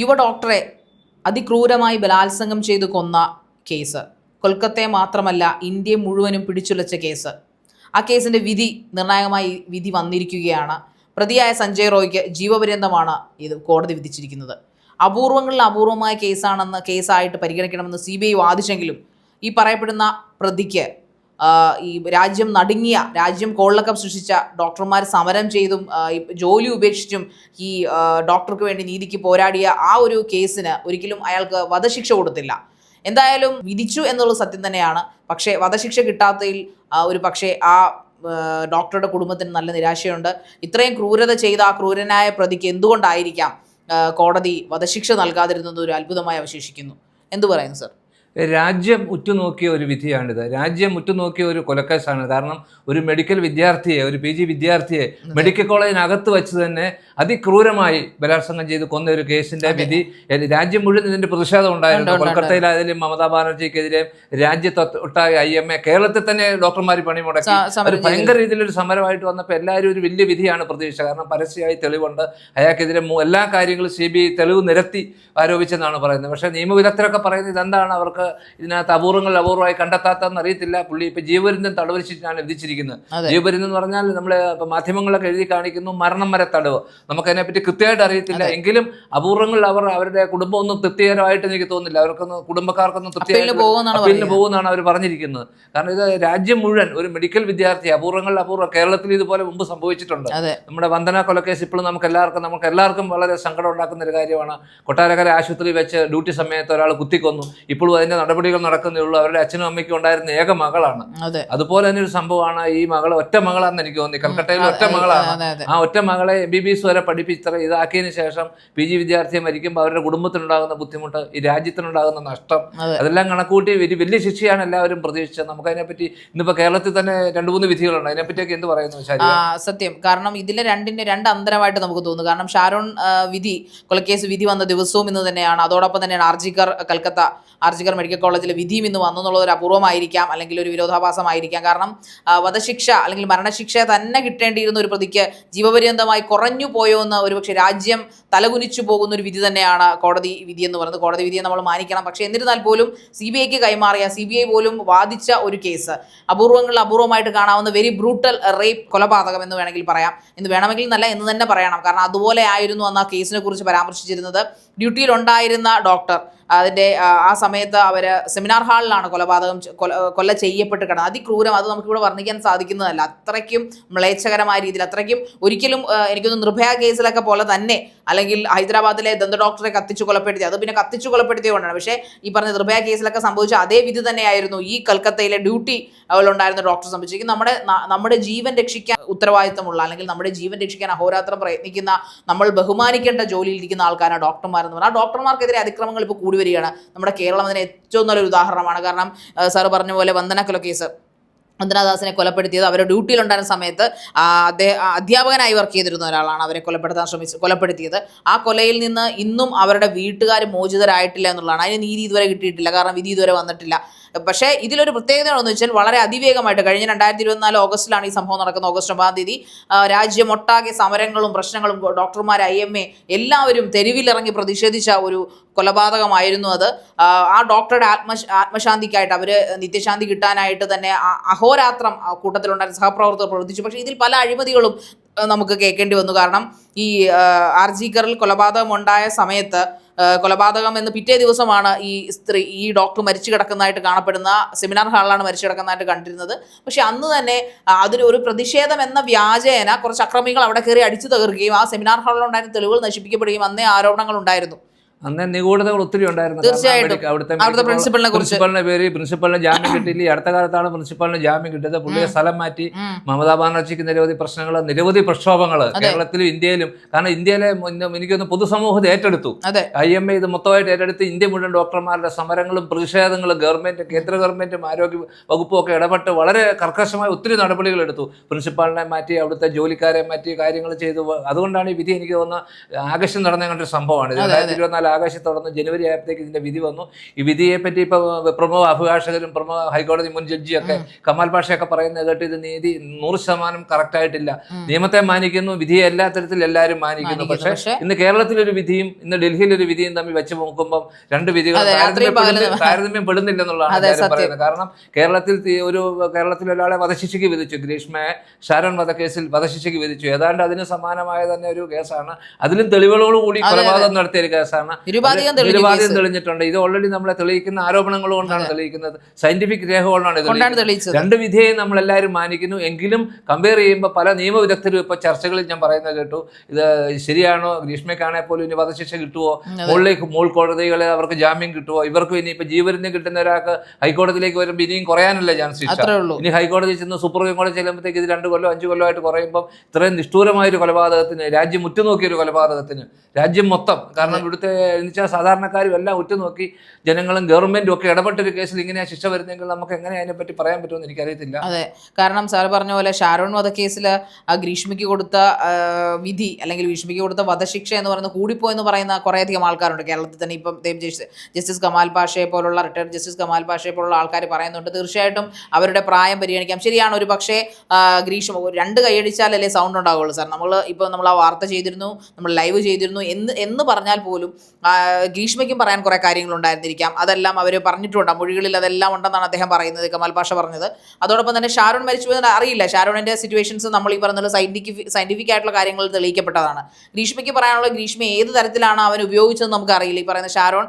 യുവ ഡോക്ടറെ അതിക്രൂരമായി ബലാത്സംഗം ചെയ്തു കൊന്ന കേസ്. കൊൽക്കത്തയെ മാത്രമല്ല ഇന്ത്യ മുഴുവനും പിടിച്ചുലച്ച കേസ്. ആ കേസിന്റെ വിധി നിർണായകമായി വിധി വന്നിരിക്കുകയാണ്. പ്രതിയായ സഞ്ജയ് റോയ്ക്ക് ജീവപര്യന്തമാണ് ഇത് കോടതി വിധിച്ചിരിക്കുന്നത്. അപൂർവങ്ങളിൽ അപൂർവമായ കേസാണെന്ന് കേസായിട്ട് പരിഗണിക്കണമെന്ന് സി ബി ഐ വാദിച്ചെങ്കിലും ഈ പറയപ്പെടുന്ന പ്രതിക്ക് ഈ രാജ്യം നടുങ്ങിയ രാജ്യം കോളിളക്കം സൃഷ്ടിച്ച ഡോക്ടർമാർ സമരം ചെയ്തും ജോലി ഉപേക്ഷിച്ചും ഈ ഡോക്ടർക്ക് വേണ്ടി നീതിക്ക് പോരാടിയ ആ ഒരു കേസിന് ഒരിക്കലും അയാൾക്ക് വധശിക്ഷ കൊടുത്തില്ല. എന്തായാലും വിധിച്ചു എന്നുള്ള സത്യം തന്നെയാണ്. പക്ഷേ വധശിക്ഷ കിട്ടാത്തതിൽ ഒരു പക്ഷേ ആ ഡോക്ടറുടെ കുടുംബത്തിന് നല്ല നിരാശയുണ്ട്. ഇത്രയും ക്രൂരത ചെയ്ത ആ ക്രൂരനായ പ്രതിക്ക് എന്തുകൊണ്ടായിരിക്കാം കോടതി വധശിക്ഷ നൽകാതിരുന്നത് ഒരു അത്ഭുതമായി അവശേഷിക്കുന്നു? എന്തു പറയുന്നു സർ? രാജ്യം ഉറ്റുനോക്കിയ ഒരു വിധിയാണിത്. രാജ്യം ഉറ്റുനോക്കിയ ഒരു കൊലക്കേസാണ് കാരണം ഒരു മെഡിക്കൽ വിദ്യാർത്ഥിയെ ഒരു പി ജി വിദ്യാർത്ഥിയെ മെഡിക്കൽ കോളേജിനകത്ത് വെച്ച് തന്നെ അതിക്രൂരമായി ബലാത്സംഗം ചെയ്ത് കൊന്ന ഒരു കേസിന്റെ വിധി രാജ്യം മുഴുവൻ ഇതിന്റെ പ്രതിഷേധം ഉണ്ടായിരുന്നു. കൊൽക്കത്തയിലായാലും മമതാ ബാനർജിക്കെതിരെ രാജ്യത്തൊട്ടായ ഐ എം എ കേരളത്തിൽ തന്നെ ഡോക്ടർമാർ പണി മുടക്കി. ഒരു. ഭയങ്കര രീതിയിലൊരു സമരമായിട്ട് വന്നപ്പോൾ എല്ലാവരും ഒരു വലിയ വിധിയാണ് പ്രതീക്ഷ കാരണം പരസ്യമായി തെളിവുണ്ട്. അയാൾക്കെതിരെ എല്ലാ കാര്യങ്ങളും സി ബി ഐ തെളിവ് നിരത്തി ആരോപിച്ചെന്നാണ് പറയുന്നത്. പക്ഷേ നിയമവിദഗ്ധരൊക്കെ പറയുന്നത് ഇതെന്താണ് അവർക്ക് ഇതിനകത്ത് അപൂർവങ്ങൾ അപൂർവമായി കണ്ടെത്താത്തതെന്ന് അറിയത്തില്ല. പുള്ളി ഇപ്പൊ ജീവപര്യന്തം തടവ് ശിക്ഷയാണ് വിധിച്ചിരിക്കുന്നത് ജീവപര്യന്തം എന്ന് പറഞ്ഞാൽ നമ്മൾ ഇപ്പൊ മാധ്യമങ്ങളൊക്കെ എഴുതി കാണിക്കുന്നു മരണം വരെ തടവ്. നമുക്ക് അതിനെപ്പറ്റി കൃത്യമായിട്ട് അറിയത്തില്ല. എങ്കിലും അപൂർവങ്ങളിൽ അവർ അവരുടെ കുടുംബം ഒന്നും തൃപ്തികരമായിട്ട് എനിക്ക് തോന്നുന്നില്ല. അവർക്കൊന്നും കുടുംബക്കാർക്കൊന്നും തൃപ്തിയായിട്ട് അപ്പീലിന് പോകുമെന്നാണ് അവർ പറഞ്ഞിരിക്കുന്നത്. കാരണം ഇത് രാജ്യം മുഴുവൻ ഒരു മെഡിക്കൽ വിദ്യാർത്ഥി അപൂർവങ്ങളിൽ അപൂർവം കേരളത്തിൽ ഇതുപോലെ മുമ്പ് സംഭവിച്ചിട്ടുണ്ട്. നമ്മുടെ വന്ദന കൊലക്കേസ് ഇപ്പോഴും നമുക്ക് എല്ലാവർക്കും നമുക്ക് എല്ലാവർക്കും വളരെ സങ്കടം ഉണ്ടാക്കുന്ന ഒരു കാര്യമാണ്. കൊട്ടാരക്കര ആശുപത്രി വെച്ച് ഡ്യൂട്ടി സമയത്ത് ഒരാൾ കുത്തിക്കൊന്നു. ഇപ്പോഴും അതിന്റെ നടപടികൾ നടക്കുന്നേ ഉള്ളൂ. അവരുടെ അച്ഛനും അമ്മയ്ക്കും ഉണ്ടായിരുന്ന ഏക മകളാണ്. അതുപോലെ തന്നെ ഒരു സംഭവമാണ് ഈ മകൾ ഒറ്റ മകളാണെന്ന് എനിക്ക് തോന്നി കൽക്കട്ടയിൽ ഒറ്റ മകളാണ്. ആ ഒറ്റ മകളെ എം ബി ബി എസ് വരെ പഠിപ്പിച്ച് ഇതാക്കിയതിന് ശേഷം പി ജി വിദ്യാർത്ഥിയെ മരിക്കുമ്പോൾ അവരുടെ കുടുംബത്തിനുണ്ടാകുന്ന ബുദ്ധിമുട്ട് ഈ രാജ്യത്തിനുണ്ടാകുന്ന നഷ്ടം അതെ. അതെല്ലാം കണക്കൂട്ടി വലിയ വലിയ ശിക്ഷയാണ് എല്ലാവരും പ്രതീക്ഷിച്ചത്. നമുക്ക് അതിനെപ്പറ്റി ഇന്നിപ്പോ കേരളത്തിൽ തന്നെ രണ്ടു മൂന്ന് വിധികളുണ്ട്. അതിനെപ്പറ്റിയൊക്കെ എന്ത് പറയുന്നു സത്യം. കാരണം ഇതിലെ രണ്ടിന്റെ രണ്ട് അന്തരമായിട്ട് നമുക്ക് തോന്നുന്നു. കാരണം ഷാരോൺ വിധി കൊലക്കേസ് വിധി വന്ന ദിവസവും ഇന്ന് തന്നെയാണ്. അതോടൊപ്പം തന്നെയാണ് ആർജിക്കർ കൽക്കത്ത ആർജിക്കർ മെഡിക്കൽ കോളേജിലെ വിധിയും ഇന്ന് വന്നു എന്നുള്ളത് ഒരു അപൂർവമായിരിക്കാം അല്ലെങ്കിൽ ഒരു വിരോധാഭാസമായിരിക്കാം. കാരണം വധശിക്ഷ അല്ലെങ്കിൽ മരണശിക്ഷ തന്നെ കിട്ടേണ്ടിയിരുന്ന ഒരു പ്രതിക്ക് ജീവപര്യന്തമായി കുറഞ്ഞു പോയോ എന്ന് ഒരുപക്ഷെ രാജ്യം തലകുനിച്ചു പോകുന്ന ഒരു വിധി തന്നെയാണ് കോടതി വിധി എന്ന് പറയുന്നത്. കോടതി വിധിയെ നമ്മൾ മാനിക്കണം. പക്ഷേ എന്നിരുന്നാൽ പോലും സി ബി ഐക്ക് കൈമാറിയ സി ബി ഐ പോലും വാദിച്ച ഒരു കേസ് അപൂർവങ്ങളിൽ അപൂർവമായിട്ട് കാണാവുന്ന വെരി ബ്രൂട്ടൽ റേപ്പ് കൊലപാതകം എന്ന് വേണമെങ്കിൽ പറയാം. എന്ന് വേണമെങ്കിൽ നല്ല എന്ന് തന്നെ പറയണം. കാരണം അതുപോലെ ആയിരുന്നു അന്ന് ആ കേസിനെ കുറിച്ച് പരാമർശിച്ചിരുന്നത്. ഡ്യൂട്ടിയിലുണ്ടായിരുന്ന ഡോക്ടർ അതിന്റെ ആ, സമയത്ത് അവർ സെമിനാർ ഹാളിലാണ് കൊലപാതകം കൊല ചെയ്യപ്പെട്ട് കിടന്നത് അതിക്രൂരം അത് നമുക്കിവിടെ വർണിക്കാൻ സാധിക്കുന്നതല്ല. അത്രയ്ക്കും മ്ലേച്ഛകരമായ രീതിയിൽ അത്രയ്ക്കും ഒരിക്കലും എനിക്കൊന്ന് നിർഭയ കേസിലൊക്കെ പോലെ തന്നെ അല്ലെങ്കിൽ ഹൈദരാബാദിലെ ദന്ത ഡോക്ടറെ കത്തിച്ചു കൊലപ്പെടുത്തി അത് പിന്നെ കത്തിച്ചു കൊലപ്പെടുത്തിയതുകൊണ്ടാണ് പക്ഷേ ഈ പറഞ്ഞ നിർഭയ കേസിലൊക്കെ സംഭവിച്ച അതേ വിധി തന്നെയായിരുന്നു ഈ കൽക്കത്തയിലെ ഡ്യൂട്ടി ഉണ്ടായിരുന്ന ഡോക്ടർ സംബന്ധിച്ചിരിക്കും നമ്മുടെ നമ്മുടെ ജീവൻ രക്ഷിക്കാൻ ഉത്തരവാദിത്തമുള്ള അല്ലെങ്കിൽ നമ്മുടെ ജീവൻ രക്ഷിക്കാൻ അഹോരാത്രം പ്രയത്നിക്കുന്ന നമ്മൾ ബഹുമാനിക്കേണ്ട ജോലിയിൽ ഇരിക്കുന്ന ആൾക്കാരാണ് ഡോക്ടർമാരെന്ന് പറഞ്ഞാൽ ആ ഡോക്ടർമാർക്കെതിരെ അതിക്രമങ്ങൾ ഇപ്പോൾ കൂടി വരികയാണ്. നമ്മുടെ കേരളം അതിന് ഏറ്റവും നല്ലൊരു ഉദാഹരണമാണ്. കാരണം സാറ് പറഞ്ഞ പോലെ വന്ദനക്കൊല കേസ്. വന്ദനാദാസിനെ കൊലപ്പെടുത്തിയത് അവരുടെ ഡ്യൂട്ടിയിലുണ്ടായിരുന്ന സമയത്ത് അദ്ദേഹം അധ്യാപകനായി വർക്ക് ചെയ്തിരുന്ന ഒരാളാണ് അവരെ കൊലപ്പെടുത്താൻ ശ്രമിച്ച് കൊലപ്പെടുത്തിയത്. ആ കൊലയിൽ നിന്ന് ഇന്നും അവരുടെ വീട്ടുകാർ മോചിതരായിട്ടില്ല എന്നുള്ളതാണ്. അതിന് നീതി ഇതുവരെ കിട്ടിയിട്ടില്ല. കാരണം വിധി ഇതുവരെ വന്നിട്ടില്ല. പക്ഷേ ഇതിലൊരു പ്രത്യേകത എന്ന് വെച്ചാൽ വളരെ അതിവേഗമായിട്ട് കഴിഞ്ഞ രണ്ടായിരത്തി ഇരുപത്തിനാല് ഓഗസ്റ്റിലാണ് ഈ സംഭവം നടക്കുന്നത്. ഓഗസ്റ്റ് ഒമ്പതാം തീയതി രാജ്യമൊട്ടാകെ സമരങ്ങളും പ്രശ്നങ്ങളും ഡോക്ടർമാർ ഐ എം എ എല്ലാവരും തെരുവിലിറങ്ങി പ്രതിഷേധിച്ച ഒരു കൊലപാതകമായിരുന്നു അത്. ആ, ഡോക്ടറുടെ ആത്മ ആത്മശാന്തിക്കായിട്ട് അവർ നിത്യശാന്തി കിട്ടാനായിട്ട് തന്നെ അഹോരാത്രം കൂട്ടത്തിലുണ്ടായിരുന്ന സഹപ്രവർത്തകർ പ്രവർത്തിച്ചു. പക്ഷേ ഇതിൽ പല അഴിമതികളും നമുക്ക് കേൾക്കേണ്ടി വന്നു. കാരണം ഈ ആർ ജി കറിൽ കൊലപാതകം ഉണ്ടായ സമയത്ത് കൊലപാതകം എന്ന് പിറ്റേ ദിവസമാണ് ഈ സ്ത്രീ ഈ ഡോക്ടർ മരിച്ചു കിടക്കുന്നതായിട്ട് കാണപ്പെടുന്ന സെമിനാർ ഹാളിലാണ് മരിച്ചു കിടക്കുന്നതായിട്ട് കണ്ടിരുന്നത്. പക്ഷെ അന്ന് തന്നെ ആ, അതിന് ഒരു പ്രതിഷേധം എന്ന വ്യാജേന കുറച്ച് അക്രമികൾ അവിടെ കയറി അടിച്ചു തകർക്കുകയും ആ സെമിനാർ ഹാളിലുണ്ടായിരുന്ന തെളിവുകൾ നശിപ്പിക്കപ്പെടുകയും അന്നേ ആരോപണങ്ങൾ ഉണ്ടായിരുന്നു. അന്ന് നിഗൂഢതകൾ ഒത്തിരി ഉണ്ടായിരുന്നു തീർച്ചയായിട്ടും. അവിടുത്തെ പ്രിൻസിപ്പലിനെ പ്രിൻസിപ്പലിന്റെ പേര് പ്രിൻസിപ്പലിന് ജാമ്യം കിട്ടിയില്ല. അടുത്ത കാലത്താണ് പ്രിൻസിപ്പലിന് ജാമ്യം കിട്ടിയത്. പുള്ളിയെ സ്ഥലം മാറ്റി. മമതാ ബാനർജിക്ക് നിരവധി പ്രശ്നങ്ങൾ നിരവധി പ്രക്ഷോഭങ്ങൾ കേരളത്തിലും ഇന്ത്യയിലും. കാരണം ഇന്ത്യയിലെ എനിക്കൊന്ന് പൊതുസമൂഹത്തെ ഏറ്റെടുത്തു. ഐ എം എ ഇത് മൊത്തമായിട്ട് ഏറ്റെടുത്ത് ഇന്ത്യ മുഴുവൻ ഡോക്ടർമാരുടെ സമരങ്ങളും പ്രതിഷേധങ്ങളും ഗവൺമെന്റ് കേന്ദ്ര ഗവൺമെന്റും ആരോഗ്യ വകുപ്പും ഒക്കെ ഇടപെട്ട് വളരെ കർക്കശമായ ഒത്തിരി നടപടികൾ എടുത്തു. പ്രിൻസിപ്പാളിനെ മാറ്റി അവിടുത്തെ ജോലിക്കാരെ മാറ്റി കാര്യങ്ങൾ ചെയ്തു. അതുകൊണ്ടാണ് ഈ വിധി എനിക്ക് തോന്നുന്ന ആകർഷം നടന്ന കണ്ടൊരു സംഭവമാണ്. ഇത് രണ്ടായിരത്തി ഇരുപത്തിനാല് ആകാശത്തോടൊന്ന് ജനുവരി ആയപ്പോഴത്തേക്ക് ഇതിന്റെ വിധി വന്നു. ഈ വിധിയെ പറ്റി ഇപ്പൊ പ്രമുഖ അഭിഭാഷകരും പ്രമുഖ ഹൈക്കോടതി മുൻ ജഡ്ജിയൊക്കെ കമാൽ പാഷയൊക്കെ പറയുന്നത് കേട്ട് ഇത് നീതി നൂറ് ശതമാനം കറക്റ്റ് ആയിട്ടില്ല. നിയമത്തെ മാനിക്കുന്നു വിധിയെ എല്ലാ തരത്തിൽ എല്ലാവരും മാനിക്കുന്നു. പക്ഷേ ഇന്ന് കേരളത്തിലൊരു വിധിയും ഇന്ന് ഡൽഹിയിലൊരു വിധിയും തമ്മിൽ വെച്ച് നോക്കുമ്പോൾ രണ്ട് വിധികൾ താരതമ്യം പെടുന്നില്ലെന്നുള്ളതാണ് പറയുന്നത്. കാരണം കേരളത്തിൽ ഒരു കേരളത്തിൽ ഒരാളെ വധശിക്ഷയ്ക്ക് വിധിച്ചു. ഗ്രീഷ്മയെ ശരൺ വധക്കേസിൽ വധശിക്ഷയ്ക്ക് വിധിച്ചു. ഏതാണ്ട് അതിന് സമാനമായ തന്നെ ഒരു കേസാണ്. അതിലും തെളിവുകളോടുകൂടി കൊലപാതകം നടത്തിയ ഒരു കേസാണ്. നിരുപാധികം തെളിഞ്ഞിട്ടുണ്ട്. ഇത് ഓൾറെഡി നമ്മളെ തെളിയിക്കുന്ന ആരോപണങ്ങൾ കൊണ്ടാണ് തെളിയിക്കുന്നത്. സയന്റിഫിക് രേഖ കൊണ്ടാണ് തെളിയിച്ചത്. രണ്ട് നമ്മൾ എല്ലാവരും മാനിക്കുന്നു. എങ്കിലും കമ്പയർ ചെയ്യുമ്പോൾ പല നിയമവിദഗ്ധരും ഇപ്പൊ ചർച്ചകളിൽ ഞാൻ പറയുന്നത് കേട്ടു. ഇത് ശരിയാണോ? ഗ്രീഷ്മയ്ക്കാണെങ്കിൽ പോലും ഇനി വധശിക്ഷ കിട്ടുമോ മുകളിലേക്ക് മുകൾ കോടതികളെ അവർക്ക് ജാമ്യം കിട്ടുമോ ഇവർക്കും ഇനി ഇപ്പൊ ജീവരുന്ന് കിട്ടുന്ന ഒരാൾക്ക് ഹൈക്കോടതിയിലേക്ക് വരുമ്പോൾ ഇനിയും കുറയാനല്ലേ ചാൻസ് ഇനി ഹൈക്കോടതി ചെന്ന് സുപ്രീം കോടതി ചെല്ലുമ്പോഴത്തേക്ക് ഇത് രണ്ട് കൊല്ലം അഞ്ച് കൊല്ലമായിട്ട് കുറയുമ്പോൾ ഇത്രയും നിഷ്ഠൂരമായ ഒരു കൊലപാതകത്തിന് രാജ്യം ഉറ്റുനോക്കിയ ഒരു കൊലപാതകത്തിന് രാജ്യം മൊത്തം കാരണം ഇവിടുത്തെ എന്നുവെച്ചാൽ സാധാരണക്കാരും എല്ലാം ഉറ്റുനോക്കി ജനങ്ങളും ഗവൺമെന്റും ഒക്കെ ഇടപെട്ടൊരു കേസിൽ ഇങ്ങനെയാ ശിക്ഷ വരുന്നെങ്കിൽ നമുക്ക് എങ്ങനെ അതിനെപ്പറ്റി പറയാൻ പറ്റുമെന്ന് എനിക്കറിയത്തില്ല. അതെ. കാരണം സാർ പറഞ്ഞ പോലെ ഷാരോൺ വധക്കേസിൽ ആ ഗ്രീഷ്മയ്ക്ക് കൊടുത്ത വിധി അല്ലെങ്കിൽ ഗ്രീഷ്മയ്ക്ക് കൊടുത്ത വധശിക്ഷ എന്ന് പറയുന്നത് കൂടിപ്പോയെന്ന് പറയുന്ന കുറേയധികം ആൾക്കാരുണ്ട് കേരളത്തിൽ തന്നെ. ഇപ്പം ജസ്റ്റിസ് കമാൽ പാഷയെ പോലുള്ള റിട്ടയർഡ് ജസ്റ്റിസ് കമാൽ പാഷയെ പോലുള്ള ആൾക്കാർ പറയുന്നുണ്ട്. തീർച്ചയായിട്ടും അവരുടെ പ്രായം പരിഗണിക്കാം. ശരിയാണ് ഒരു പക്ഷേ ഗ്രീഷ്മ ഒരു രണ്ട് കൈയടിച്ചാലല്ലേ സൗണ്ട് ഉണ്ടാവുള്ളൂ സാർ. നമ്മൾ ഇപ്പോൾ നമ്മൾ ആ വാർത്ത ചെയ്തിരുന്നു നമ്മൾ ലൈവ് ചെയ്തിരുന്നു എന്ന് എന്ന് പറഞ്ഞാൽ പോലും ഗ്രീഷ്മയ്ക്കും പറയാൻ കുറേ കാര്യങ്ങളുണ്ടായിരുന്നിരിക്കാം അതെല്ലാം അവർ പറഞ്ഞിട്ടുണ്ട്. മൊഴികളിൽ അതെല്ലാം ഉണ്ടെന്നാണ് അദ്ദേഹം പറയുന്നത് കമാൽ പാഷ പറഞ്ഞത്. അതോടൊപ്പം തന്നെ ഷാരോൺ മരിച്ചു പോയെന്ന് അറിയില്ല. ഷാരോണിന്റെ സിറ്റുവേഷൻസ് നമ്മൾ ഈ പറഞ്ഞ സയന്റിഫിക് സയന്റിഫിക് ആയിട്ടുള്ള കാര്യങ്ങൾ തെളിയിക്കപ്പെട്ടതാണ്. ഗ്രീഷ്മയ്ക്ക് പറയാനുള്ള ഗ്രീഷ്മ ഏത് തരത്തിലാണ് അവൻ ഉപയോഗിച്ചതെന്ന് നമുക്ക് അറിയില്ല. ഈ പറയുന്ന ഷാരോൺ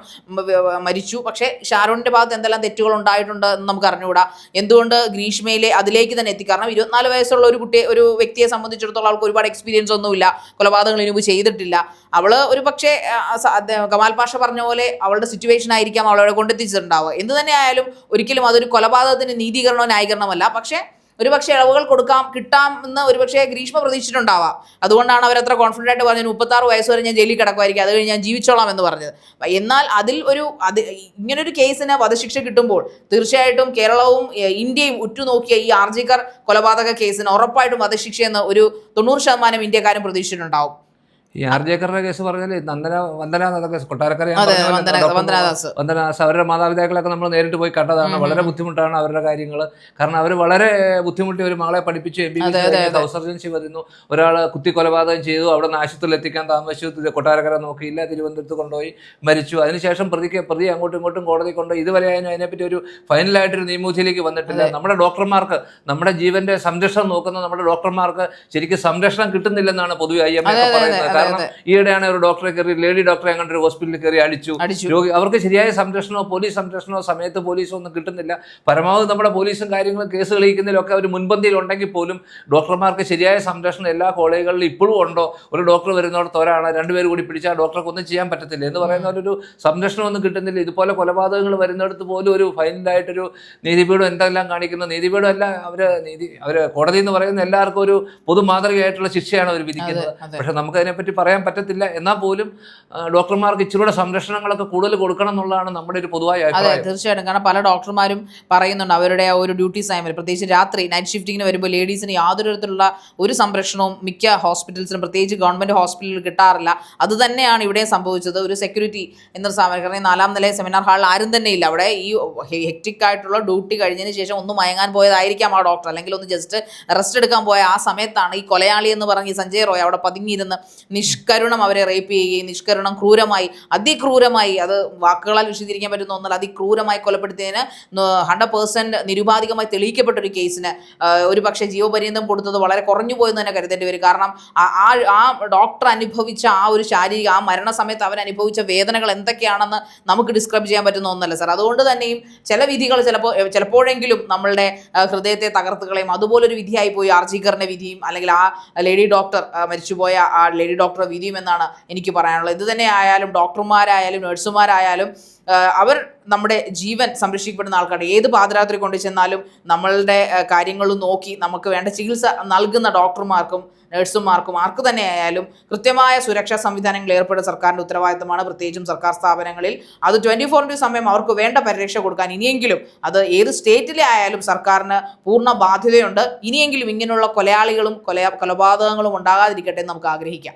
മരിച്ചു. പക്ഷേ ഷാരോണിന്റെ ഭാഗത്ത് എന്തെല്ലാം തെറ്റുകൾ ഉണ്ടായിട്ടുണ്ട് എന്ന് നമുക്ക് അറിഞ്ഞുകൂടാ. എന്തുകൊണ്ട് ഗ്രീഷ്മയിലെ അതിലേക്ക് തന്നെ എത്തി? കാരണം ഇരുപത്തിനാല് വയസ്സുള്ള ഒരു കുട്ടിയെ ഒരു വ്യക്തിയെ സംബന്ധിച്ചിടത്തോളം അവൾക്ക് ഒരുപാട് എക്സ്പീരിയൻസ് ഒന്നുമില്ല. കൊലപാതകങ്ങൾ ഇനി ചെയ്തിട്ടില്ല. അവൾ ഒരു പക്ഷേ കമാൽ പാഷ പറഞ്ഞ പോലെ അവളുടെ സിറ്റുവേഷൻ ആയിരിക്കാം അവളവിടെ കൊണ്ടെത്തിച്ചിട്ടുണ്ടാവുക. എന്ത് തന്നെ ആയാലും ഒരിക്കലും അതൊരു കൊലപാതകത്തിന് നീതീകരണമോ ന്യായീകരണമല്ല. പക്ഷേ ഒരുപക്ഷെ ഇളവുകൾ കൊടുക്കാം കിട്ടാം എന്ന് ഒരുപക്ഷെ ഗ്രീഷ്മ പ്രതീക്ഷിച്ചിട്ടുണ്ടാവാം. അതുകൊണ്ടാണ് അവർ അത്ര കോൺഫിഡന്റ് ആയിട്ട് പറഞ്ഞത് മുപ്പത്താറ് വയസ്സ് വരെ ഞാൻ ജയിലിൽ കിടക്കുമായിരിക്കും അത് കഴിഞ്ഞ് ഞാൻ ജീവിച്ചോളാം എന്ന് പറഞ്ഞത്. എന്നാൽ അതിൽ ഒരു അത് ഇങ്ങനൊരു കേസിന് വധശിക്ഷ കിട്ടുമ്പോൾ തീർച്ചയായിട്ടും കേരളവും ഇന്ത്യയും ഉറ്റുനോക്കിയ ഈ ആർജിക്കർ കൊലപാതക കേസിന് ഉറപ്പായിട്ടും വധശിക്ഷയെന്ന് ഒരു തൊണ്ണൂറ് ശതമാനം ഇന്ത്യക്കാരും പ്രതീക്ഷിച്ചിട്ടുണ്ടാവും. ഈ ആർ ജേക്കറുടെ കേസ് പറഞ്ഞാൽ നന്ദന വന്ദന എന്ന കേസ് കൊട്ടാരക്കര വന്ദനാദാസ് അവരുടെ മാതാപിതാക്കളൊക്കെ നമ്മൾ നേരിട്ട് പോയി കണ്ടതാണ്. വളരെ ബുദ്ധിമുട്ടാണ് അവരുടെ കാര്യങ്ങൾ കാരണം അവർ വളരെ ബുദ്ധിമുട്ടി ഒരു മകളെ പഠിപ്പിച്ച് എം ബി അതെ, അതെ, അതെ. സർജൻസി വരുന്നു ഒരാൾ കുത്തി കൊലപാതകം ചെയ്തു അവിടെ നിന്ന് ആശുപത്രിയിൽ എത്തിക്കാൻ താമസിച്ചു കൊട്ടാരക്കര നോക്കിയില്ല തിരുവനന്തപുരത്ത് കൊണ്ടുപോയി മരിച്ചു. അതിനുശേഷം പ്രതിക്ക് പ്രതി അങ്ങോട്ടും ഇങ്ങോട്ടും കോടതി കൊണ്ടുപോയി ഇതുവരെ അതിന് അതിനെപ്പറ്റി ഒരു ഫൈനലായിട്ടൊരു നിയമവിധിയിലേക്ക് വന്നിട്ടില്ല. നമ്മുടെ ഡോക്ടർമാർക്ക് നമ്മുടെ ജീവന്റെ സംരക്ഷണം നോക്കുന്ന നമ്മുടെ ഡോക്ടർമാർക്ക് ശരിക്കും സംരക്ഷണം കിട്ടുന്നില്ലെന്നാണ് പൊതുവെ ഐ എം പറയുന്നത്. കാരണം ഈയിടെയാണ് ഒരു ഡോക്ടറെ കയറി ലേഡി ഡോക്ടറെ അങ്ങോട്ട് ഒരു ഹോസ്പിറ്റലിൽ കയറി അടിച്ചു. രോഗി അവർക്ക് ശരിയായ സംരക്ഷണമോ പോലീസ് സംരക്ഷണമോ സമയത്ത് പോലീസോ ഒന്നും കിട്ടുന്നില്ല. പരമാവധി നമ്മുടെ പോലീസും കാര്യങ്ങളും കേസ് തെളിയിക്കുന്നതിലൊക്കെ അവർ മുൻപന്തിയിൽ ഉണ്ടെങ്കിൽ പോലും ഡോക്ടർമാർക്ക് ശരിയായ സംരക്ഷണം എല്ലാ കോളേജുകളിലും ഇപ്പോഴും ഉണ്ടോ? ഒരു ഡോക്ടർ വരുന്നിടത്ത് തോരാണ് രണ്ടുപേർ കൂടി പിടിച്ചാൽ ഡോക്ടർക്ക് ഒന്നും ചെയ്യാൻ പറ്റത്തില്ല. എന്ന് പറയുന്ന ഒരു സംരക്ഷണം ഒന്നും കിട്ടുന്നില്ല. ഇതുപോലെ കൊലപാതകങ്ങൾ വരുന്നിടത്ത് പോലും ഒരു ഫൈനലായിട്ടൊരു നീതിപീഠം എന്തെല്ലാം കാണിക്കുന്നു? നീതിപീഠം എല്ലാം അവർ നീതി അവർ കോടതി എന്ന് പറയുന്ന എല്ലാവർക്കും ഒരു പൊതു മാതൃകയായിട്ടുള്ള ശിക്ഷയാണ് അവർ വിധിക്കുന്നത്. പക്ഷെ നമുക്ക് അതിനെപ്പറ്റി പറയാൻ പറ്റത്തില്ല. എന്നാൽ പോലും ഡോക്ടർമാർക്ക് ഇച്ചിരൂടെ സംരക്ഷണങ്ങളൊക്കെ കൂടുതൽ കൊടുക്കണം എന്നുള്ളതാണ് നമ്മുടെ ഒരു പൊതുവായ അതെ തീർച്ചയായിട്ടും. കാരണം പല ഡോക്ടർമാരും പറയുന്നുണ്ട് അവരുടെ ആ ഒരു ഡ്യൂട്ടി സമയം പ്രത്യേകിച്ച് രാത്രി നൈറ്റ് ഷിഫ്റ്റിങ്ങിന് വരുമ്പോൾ ലേഡീസിന് യാതൊരു തരത്തിലുള്ള ഒരു സംരക്ഷണവും മിക്ക ഹോസ്പിറ്റൽസിലും പ്രത്യേകിച്ച് ഗവൺമെന്റ് ഹോസ്പിറ്റലിൽ കിട്ടാറില്ല. അത് തന്നെയാണ് ഇവിടെ സംഭവിച്ചത്. ഒരു സെക്യൂരിറ്റി എന്നൊരു സമയം കാരണം നാലാം നില സെമിനാർ ഹാളിൽ ആരും തന്നെ ഇല്ല. അവിടെ ഈ ഹെക്റ്റിക് ആയിട്ടുള്ള ഡ്യൂട്ടി കഴിഞ്ഞതിന് ശേഷം ഒന്ന് മയങ്ങാൻ പോയതായിരിക്കാം ആ ഡോക്ടർ അല്ലെങ്കിൽ ഒന്ന് ജസ്റ്റ് റെസ്റ്റ് എടുക്കാൻ പോയ ആ സമയത്താണ് ഈ കൊലയാളി എന്ന് പറഞ്ഞ് സഞ്ജയ് റോയ് അവിടെ പതുങ്ങിയിരുന്ന് നിഷ്കരുണം അവരെ റേപ്പ് ചെയ്യുകയും നിഷ്കരുണം ക്രൂരമായി അതിക്രൂരമായി അത് വാക്കുകളാൽ വിശദീകരിക്കാൻ പറ്റുന്ന ഒന്നല്ല അതിക്രൂരമായി കൊലപ്പെടുത്തിയതിന് ഹൺഡ്രഡ് പേഴ്സന്റ് നിരുപാധികമായി തെളിയിക്കപ്പെട്ട ഒരു കേസിന് ഒരു പക്ഷേ ജീവപര്യന്തം കൊടുത്തത് വളരെ കുറഞ്ഞു പോയെന്ന് തന്നെ കരുതേണ്ടി വരും. കാരണം ആ- ആ ഡോക്ടർ അനുഭവിച്ച ആ ഒരു ശാരീരിക ആ മരണസമയത്ത് അവൻ അനുഭവിച്ച വേദനകൾ എന്തൊക്കെയാണെന്ന് നമുക്ക് ഡിസ്ക്രൈബ് ചെയ്യാൻ പറ്റുന്ന ഒന്നല്ല സാർ അതുകൊണ്ട് തന്നെയും ചില വിധികൾ ചിലപ്പോൾ ചിലപ്പോഴെങ്കിലും നമ്മളുടെ ഹൃദയത്തെ തകർത്തുകളെയും അതുപോലൊരു വിധിയായി പോയി ആർജിക്കറിന്റെ വിധിയും അല്ലെങ്കിൽ ആ ലേഡി ഡോക്ടർ മരിച്ചുപോയ ആ ലേഡി ഡോക്ടർ വിധിയും എന്നാണ് എനിക്ക് പറയാനുള്ളത്. ഇത് തന്നെ ആയാലും ഡോക്ടർമാരായാലും നഴ്സുമാരായാലും അവർ നമ്മുടെ ജീവൻ സംരക്ഷിക്കപ്പെടുന്ന ആൾക്കാർ ഏത് പാതിരാത്രി കൊണ്ടു ചെന്നാലും നമ്മളുടെ കാര്യങ്ങളും നോക്കി നമുക്ക് വേണ്ട ചികിത്സ നൽകുന്ന ഡോക്ടർമാർക്കും നഴ്സുമാർക്കും ആർക്ക് തന്നെ ആയാലും കൃത്യമായ സുരക്ഷാ സംവിധാനങ്ങൾ ഏർപ്പെടുന്ന സർക്കാരിന്റെ ഉത്തരവാദിത്തമാണ്. പ്രത്യേകിച്ചും സർക്കാർ സ്ഥാപനങ്ങളിൽ അത് ട്വന്റി ഫോർ ഇന്റു സമയം അവർക്ക് വേണ്ട പരിരക്ഷ കൊടുക്കാൻ ഇനിയെങ്കിലും അത് ഏത് സ്റ്റേറ്റിലെ ആയാലും സർക്കാരിന് പൂർണ ബാധ്യതയുണ്ട്. ഇനിയെങ്കിലും ഇങ്ങനെയുള്ള കൊലയാളികളും കൊല കൊലപാതകങ്ങളും ഉണ്ടാകാതിരിക്കട്ടെ നമുക്ക് ആഗ്രഹിക്കാം.